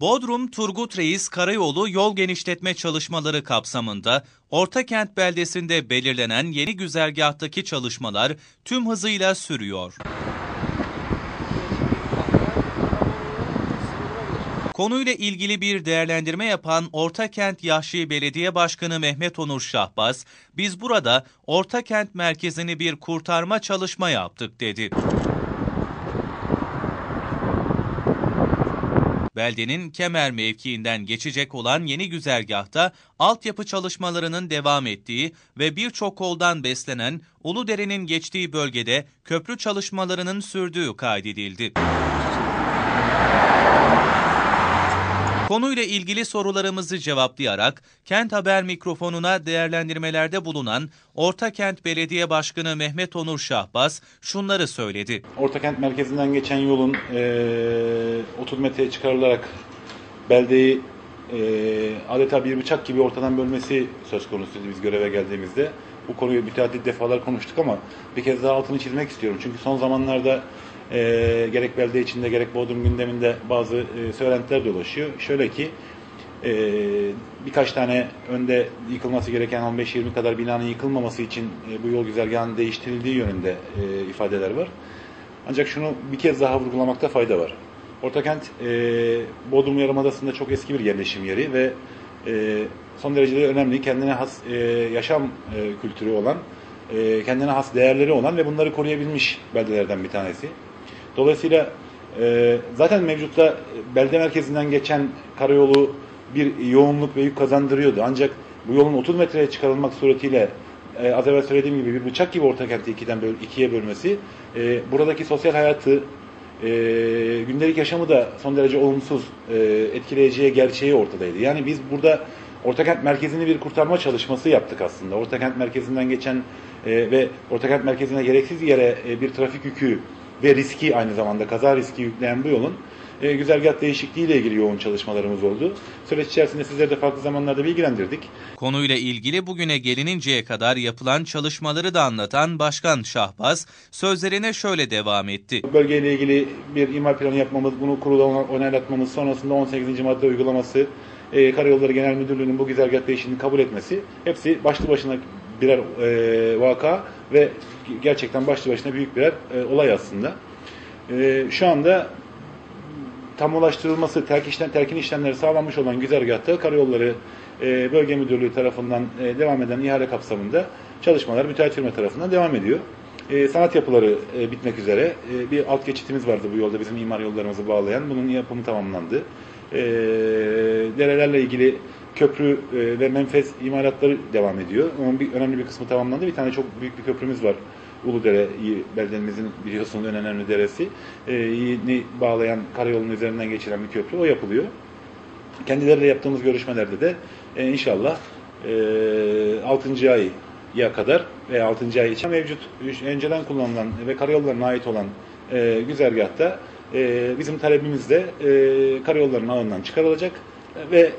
Bodrum Turgut Reis Karayolu yol genişletme çalışmaları kapsamında Ortakent beldesinde belirlenen yeni güzergahtaki çalışmalar tüm hızıyla sürüyor. Konuyla ilgili bir değerlendirme yapan Ortakent Yahşi Belediye Başkanı Mehmet Onur Şahbaz, biz burada Ortakent merkezini bir kurtarma çalışma yaptık dedi. Beldenin Kemer mevkiinden geçecek olan yeni güzergahta altyapı çalışmalarının devam ettiği ve birçok koldan beslenen Uludere'nin geçtiği bölgede köprü çalışmalarının sürdüğü kaydedildi. Konuyla ilgili sorularımızı cevaplayarak Kent Haber mikrofonuna değerlendirmelerde bulunan Ortakent Belediye Başkanı Mehmet Onur Şahbaz şunları söyledi. Ortakent merkezinden geçen yolun e, 30 metreye çıkarılarak beldeyi e, adeta bir bıçak gibi ortadan bölmesi söz konusuydu biz göreve geldiğimizde. Bu konuyu müteaddit defalar konuştuk ama bir kez daha altını çizmek istiyorum. Çünkü son zamanlarda e, gerek belde içinde gerek Bodrum gündeminde bazı e, söylentiler dolaşıyor. Şöyle ki e, birkaç tane önde yıkılması gereken 15-20 kadar binanın yıkılmaması için e, bu yol güzergahının değiştirildiği yönünde e, ifadeler var. Ancak şunu bir kez daha vurgulamakta fayda var. Ortakent e, Bodrum Yarımadası'nda çok eski bir yerleşim yeri ve e, son derece de önemli, kendine has e, yaşam e, kültürü olan, e, kendine has değerleri olan ve bunları koruyabilmiş beldelerden bir tanesi. Dolayısıyla e, zaten mevcutta belde merkezinden geçen karayolu bir yoğunluk ve yük kazandırıyordu. Ancak bu yolun 30 metreye çıkarılmak suretiyle e, az evvel söylediğim gibi bir bıçak gibi Ortakent'i ikiden böl ikiye bölmesi e, buradaki sosyal hayatı e, gündelik yaşamı da son derece olumsuz e, etkileyeceği gerçeği ortadaydı. Yani biz burada Ortakent merkezini bir kurtarma çalışması yaptık aslında. Ortakent merkezinden geçen e, ve Ortakent merkezine gereksiz yere e, bir trafik yükü ve riski aynı zamanda kaza riski yükleyen bu yolun e, güzergah değişikliği ile ilgili yoğun çalışmalarımız oldu. Süreç içerisinde sizleri de farklı zamanlarda bilgilendirdik. Konuyla ilgili bugüne gelininceye kadar yapılan çalışmaları da anlatan Başkan Şahbaz sözlerine şöyle devam etti. Bölgeyle ilgili bir imar planı yapmamız, bunu kurula onaylatmamız, sonrasında 18. madde uygulaması, e, Karayolları Genel Müdürlüğü'nün bu güzergah değişikliğini kabul etmesi hepsi başlı başına birer e, vaka ve gerçekten başlı başına büyük birer e, olay aslında. E, şu anda tamulaştırılması, terk işlem, terkin işlemleri sağlanmış olan güzergahta Karayolları e, Bölge Müdürlüğü tarafından e, devam eden ihale kapsamında çalışmalar müteahhit firma tarafından devam ediyor. E, sanat yapıları e, bitmek üzere. E, bir alt geçitimiz vardı bu yolda bizim imar yollarımızı bağlayan. Bunun yapımı tamamlandı. E, derelerle ilgili köprü e, ve menfez imalatları devam ediyor. Onun bir önemli bir kısmı tamamlandı. Bir tane çok büyük bir köprümüz var. Uludere beldenimizin biliyorsunuz en önemli deresi. E, yeni bağlayan karayolunun üzerinden geçiren bir köprü. O yapılıyor. Kendileriyle yaptığımız görüşmelerde de e, inşallah e, 6. ay ya kadar ve 6. ay için mevcut önceden kullanılan ve karayollarına ait olan güzergahta bizim talebimiz de e, karayolların ağından çıkarılacak ve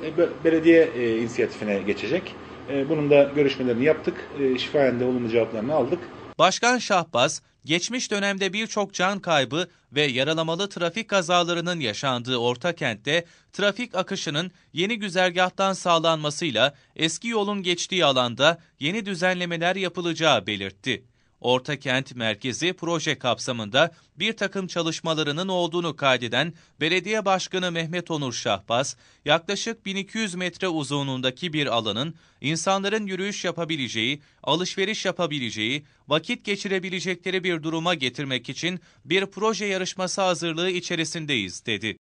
belediye e, inisiyatifine geçecek. E, bunun da görüşmelerini yaptık. E, şifayen de olumlu cevaplarını aldık. Başkan Şahbaz, geçmiş dönemde birçok can kaybı ve yaralamalı trafik kazalarının yaşandığı orta kentte trafik akışının yeni güzergahtan sağlanmasıyla eski yolun geçtiği alanda yeni düzenlemeler yapılacağı belirtti. Orta Kent Merkezi proje kapsamında bir takım çalışmalarının olduğunu kaydeden Belediye Başkanı Mehmet Onur Şahbaz, yaklaşık 1200 metre uzunluğundaki bir alanın insanların yürüyüş yapabileceği, alışveriş yapabileceği, vakit geçirebilecekleri bir duruma getirmek için bir proje yarışması hazırlığı içerisindeyiz dedi.